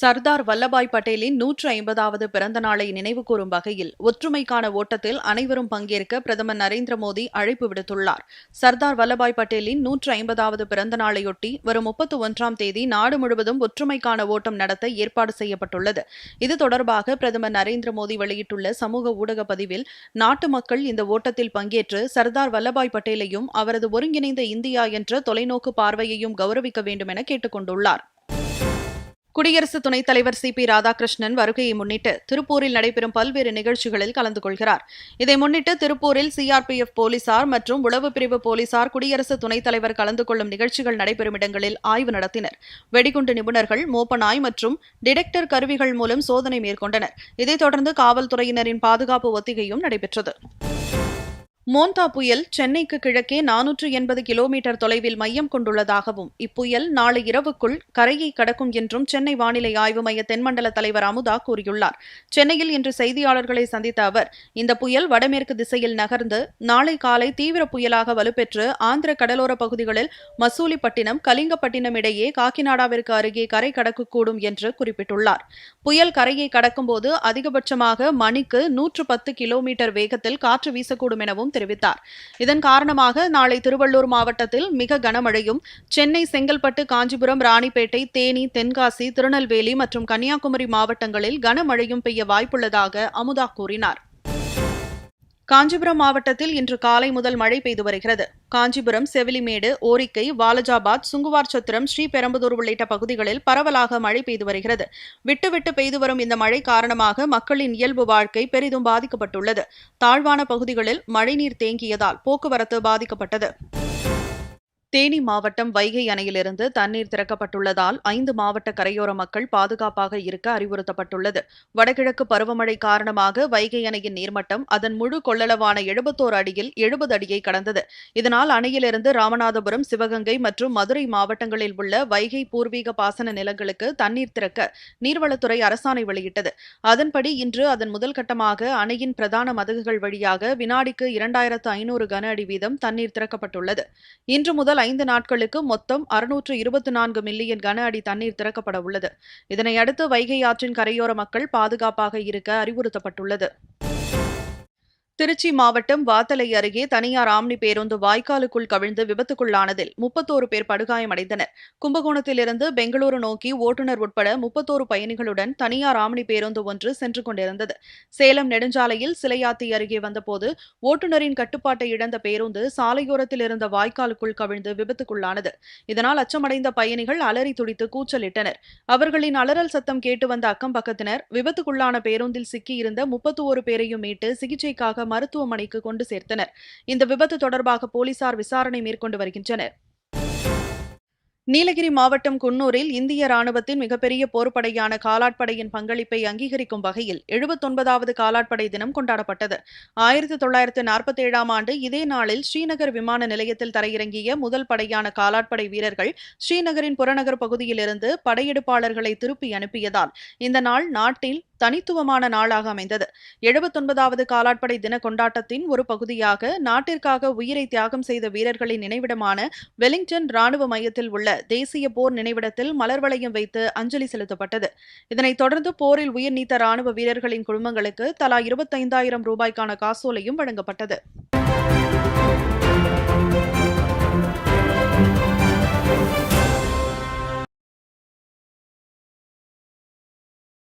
சர்தார் வல்லபாய் பட்டேலின் நூற்று ஐம்பதாவது பிறந்த நாளை நினைவுகூரும் வகையில் ஒற்றுமைக்கான ஓட்டத்தில் அனைவரும் பங்கேற்க பிரதமர் நரேந்திர மோடி அழைப்பு விடுத்துள்ளார். சர்தார் வல்லபாய் பட்டேலின் நூற்று ஐம்பதாவது பிறந்த நாளையொட்டி வரும் முப்பத்தி ஒன்றாம் தேதி நாடு முழுவதும் ஒற்றுமைக்கான ஓட்டம் நடத்த ஏற்பாடு செய்யப்பட்டுள்ளது. இது தொடர்பாக பிரதமர் நரேந்திர மோடி வெளியிட்டுள்ள சமூக ஊடக பதிவில் நாட்டு மக்கள் இந்த ஓட்டத்தில் பங்கேற்று சர்தார் வல்லபாய் பட்டேலையும் அவரது ஒருங்கிணைந்த இந்தியா என்ற தொலைநோக்கு பார்வையையும் கௌரவிக்க வேண்டும் என கேட்டுக் கொண்டுள்ளார் குடியரசு துணைத் தலைவர் சி. பி. ராதாகிருஷ்ணன் வருகையை முன்னிட்டு திருப்பூரில் நடைபெறும் பல்வேறு நிகழ்ச்சிகளில் கலந்து கொள்கிறார். இதை முன்னிட்டு திருப்பூரில் சிஆர்பிஎஃப் போலீசார் மற்றும் உளவு பிரிவு போலீசார் குடியரசு துணைத் தலைவர் கலந்து கொள்ளும் நிகழ்ச்சிகள் நடைபெறும் இடங்களில் ஆய்வு நடத்தினர். வெடிகுண்டு நிபுணர்கள் மோப்பநாய் மற்றும் டிடெக்டர் கருவிகள் மூலம் சோதனை மேற்கொண்டனர். இதைத் தொடர்ந்து காவல்துறையினரின் பாதுகாப்பு ஒத்திகையும் நடைபெற்றது. மோந்தா புயல் சென்னைக்கு கிழக்கே நானூற்று எண்பது கிலோமீட்டர் தொலைவில் மையம் கொண்டுள்ளதாகவும் இப்புயல் நாளை இரவுக்குள் கரையை கடக்கும் என்றும் சென்னை வானிலை ஆய்வு மைய தென்மண்டல தலைவர் அமுதா கூறியுள்ளார். சென்னையில் இன்று செய்தியாளர்களை சந்தித்த அவர் இந்த புயல் வடமேற்கு திசையில் நகர்ந்து நாளை காலை தீவிர புயலாக வலுப்பெற்று ஆந்திர கடலோர பகுதிகளில் மசூலிப்பட்டினம் கலிங்கப்பட்டினம் இடையே காக்கிநாடாவிற்கு அருகே கரை கடக்கக்கூடும் என்று குறிப்பிட்டுள்ளார். புயல் கரையை கடக்கும்போது அதிகபட்சமாக மணிக்கு நூற்று பத்து கிலோமீட்டர் வேகத்தில் காற்று வீசக்கூடும் எனவும் தெரிவித்தார். இதன் காரணமாக நாளை திருவள்ளூர் மாவட்டத்தில் மிக கனமழையும் சென்னை செங்கல்பட்டு காஞ்சிபுரம் ராணிப்பேட்டை தேனி தென்காசி திருநெல்வேலி மற்றும் கன்னியாகுமரி மாவட்டங்களில் கனமழையும் பெய்ய வாய்ப்புள்ளதாக அமுதா கூறினார். காஞ்சிபுரம் மாவட்டத்தில் இன்று காலை முதல் மழை பெய்து வருகிறது. காஞ்சிபுரம் செவிலிமேடு ஓரிக்கை வாலஜாபாத் சுங்குவார் சத்திரம் ஸ்ரீபெரும்புதூர் உள்ளிட்ட பகுதிகளில் பரவலாக மழை பெய்து வருகிறது. விட்டுவிட்டு பெய்து வரும் இந்த மழை காரணமாக மக்களின் இயல்பு வாழ்க்கை பெரிதும் பாதிக்கப்பட்டுள்ளது. தாழ்வான பகுதிகளில் மழைநீர் தேங்கியதால் போக்குவரத்து பாதிக்கப்பட்டது. தேனி மாவட்டம் வைகை அணையிலிருந்து தண்ணீர் திறக்கப்பட்டுள்ளதால் ஐந்து மாவட்ட கரையோர மக்கள் பாதுகாப்பாக இருக்க அறிவுறுத்தப்பட்டுள்ளது. வடகிழக்கு பருவமழை காரணமாக வைகை அணையின் நீர்மட்டம் அதன் முழு கொள்ளளவான எழுபத்தோரு அடியில் எழுபது அடியை கடந்தது. இதனால் அணையிலிருந்து ராமநாதபுரம் சிவகங்கை மற்றும் மதுரை மாவட்டங்களில் உள்ள வைகை பூர்வீக பாசன நிலங்களுக்கு தண்ணீர் திறக்க நீர்வளத்துறை அரசாணை வெளியிட்டது. அதன்படி இன்று அதன் முதல் கட்டமாக அணையின் பிரதான மதகுகள் வழியாக வினாடிக்கு இரண்டாயிரத்து ஐநூறு கன அடி வீதம் தண்ணீர் திறக்கப்பட்டுள்ளது. இன்று முதல் ஐந்து நாட்களுக்கு மொத்தம் அறுநூற்று இருபத்தி நான்கு மில்லியன் கன அடி தண்ணீர் திறக்கப்பட உள்ளது. இதனை அடுத்து வைகை ஆற்றின் கரையோர மக்கள் பாதுகாப்பாக இருக்க அறிவுறுத்தப்பட்டுள்ளது. திருச்சி மாவட்டம் வாத்தலை அருகே தனியார் ஆம்னி பேருந்து வாய்க்காலுக்குள் கவிழ்ந்து விபத்துக்குள்ளானதில் முப்பத்தோரு பேர் படுகாயமடைந்தனர். கும்பகோணத்திலிருந்து பெங்களூரு நோக்கி ஓட்டுநர் உட்பட முப்பத்தோரு பயணிகளுடன் தனியார் ஆம்னி பேருந்து ஒன்று சென்று கொண்டிருந்தது. சேலம் நெடுஞ்சாலையில் சிலையாத்தி அருகே வந்தபோது ஓட்டுநரின் கட்டுப்பாட்டை இழந்த பேருந்து சாலையோரத்தில் இருந்த வாய்க்காலுக்குள் கவிழ்ந்து விபத்துக்குள்ளானது. இதனால் அச்சமடைந்த பயணிகள் அலறி துடித்து கூச்சலிட்டனர். அவர்களின் அலறல் சத்தம் கேட்டு வந்த அக்கம் பக்கத்தினர் விபத்துக்குள்ளான பேருந்தில் சிக்கியிருந்த முப்பத்தோரு பேரையும் மீட்டு சிகிச்சைக்காக மருத்துவமனைக்கு கொண்டு சேர்த்தனர். இந்த விபத்து தொடர்பாக போலீசார் விசாரணை மேற்கொண்டு வருகின்றனர். நீலகிரி மாவட்டம் குன்னூரில் இந்திய ராணுவத்தின் மிகப்பெரிய போர்ப்படையான காலாட்படையின் பங்களிப்பை அங்கீகரிக்கும் வகையில் எழுபத்தொன்பதாவது காலாட்படை தினம் கொண்டாடப்பட்டது. ஆயிரத்தி தொள்ளாயிரத்து நாற்பத்தி ஏழாம் ஆண்டு இதே நாளில் ஸ்ரீநகர் விமான நிலையத்தில் தரையிறங்கிய முதல் படையான காலாட்படை வீரர்கள் ஸ்ரீநகரின் புறநகர் பகுதியிலிருந்து படையெடுப்பாளர்களை திருப்பி அனுப்பியதால் இந்த நாள் நாட்டில் தனித்துவமான நாளாக அமைந்தது. எழுபத்தொன்பதாவது காலாட்படை தின கொண்டாட்டத்தின் ஒரு பகுதியாக நாட்டிற்காக உயிரை தியாகம் செய்த வீரர்களின் நினைவிடமான வெலிங்டன் ராணுவ மையத்தில் உள்ள தேசிய போர் நினைவிடத்தில் மலர் வளையம் வைத்து அஞ்சலி செலுத்தப்பட்டது. இதனைத் தொடர்ந்து போரில் உயிர் நீத்த ராணுவ வீரர்களின் குடும்பங்களுக்கு தலா இருபத்தைந்தாயிரம் ரூபாய்க்கான காசோலையும் வழங்கப்பட்டது.